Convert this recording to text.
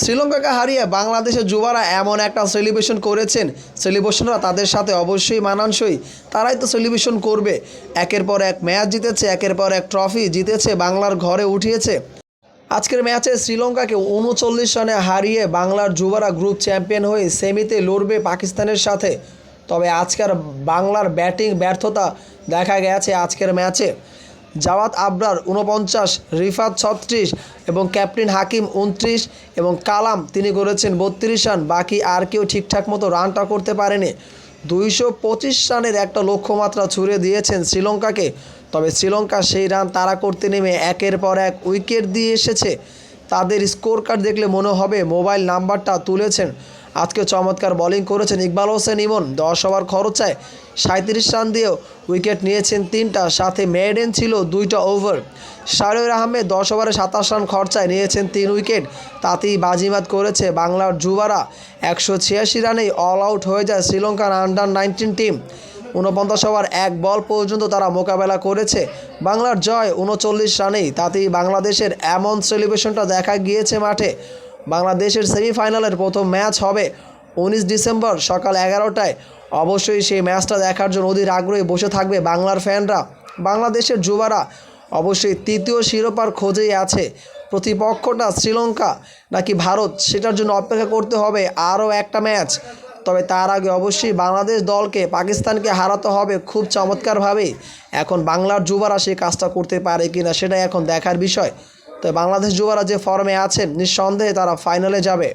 শ্রীলঙ্কাকে হারিয়ে বাংলাদেশের যুবারা এমন একটা সেলিব্রেশন করেছেন। সেলিব্রেশনরা তাদের সাথে অবশ্যই মানানসই। তারাই তো সেলিব্রেশন করবে। একের পর এক ম্যাচ জিতেছে, একের পর এক ট্রফি জিতেছে, বাংলার ঘরে উঠিয়েছে। আজকের ম্যাচে শ্রীলঙ্কাকে উনচল্লিশ রানে হারিয়ে বাংলার যুবারা গ্রুপ চ্যাম্পিয়ন হয়ে সেমিতে লড়বে পাকিস্তানের সাথে। তবে আজকের বাংলার ব্যাটিং ব্যর্থতা দেখা গেছে আজকের ম্যাচে জাওয়াত আবরার উনপঞ্চাশ রিফাত ছত্রিশ এবং ক্যাপ্টেন হাকিম উনত্রিশ এবং কালাম তিনি করেছেন বত্রিশ রান, বাকি আর কেউ ঠিকঠাক মতো রানটা করতে পারেনি। দুইশো পঁচিশ রানের একটা লক্ষ্যমাত্রা ছুড়ে দিয়েছেন শ্রীলঙ্কাকে, তবে শ্রীলঙ্কা সেই রান তারা করতে নেমে একের পর এক উইকেট দিয়ে এসেছে। তাদের স্কোর কার্ড দেখলে মনে হবে মোবাইল নাম্বারটা তুলেছেন আজকে চমৎকার বোলিং করেছেন ইকবাল হোসেন ইমন। দশ ওভার খরচায় সাঁত্রিশ রান দিয়েও উইকেট নিয়েছেন তিনটা। সাথে মেডেন ছিল দুইটা ওভার শাহরুর আহমেদ দশ ওভারে সাতাশ রান খরচায় নিয়েছেন তিন উইকেট তাতেই বাজিমাত করেছে বাংলার যুবারা। একশো ছিয়াশি রানেই অল আউট হয়ে যায় শ্রীলঙ্কার আন্ডার নাইনটিন টিম ঊনপঞ্চাশ ওভার এক বল পর্যন্ত তারা মোকাবেলা করেছে। বাংলার জয় উনচল্লিশ রানেই। তাতেই বাংলাদেশের এমন সেলিব্রেশনটা দেখা গিয়েছে মাঠে। বাংলাদেশের সেমিফাইনালের প্রথম ম্যাচ হবে উনিশ ডিসেম্বর সকাল এগারোটায়। অবশ্যই সেই ম্যাচটা দেখার জন্য অধীর আগ্রহে বসে থাকবে বাংলার ফ্যানরা, বাংলাদেশের যুবারা। অবশ্যই তৃতীয় শিরোপার খোঁজেই আছে প্রতিপক্ষটা শ্রীলঙ্কা নাকি ভারত, সেটার জন্য অপেক্ষা করতে হবে আরও একটা ম্যাচ। তবে তার আগে অবশ্যই বাংলাদেশ দলকে পাকিস্তানকে হারাতে হবে খুব চমৎকারভাবেই। এখন বাংলার যুবারা সেই কাজটা করতে পারে কি না সেটাই এখন দেখার বিষয়। তো বাংলাদেশ যুবরা যে ফর্মে আছেন নিঃসন্দেহে তারা ফাইনালে যাবে।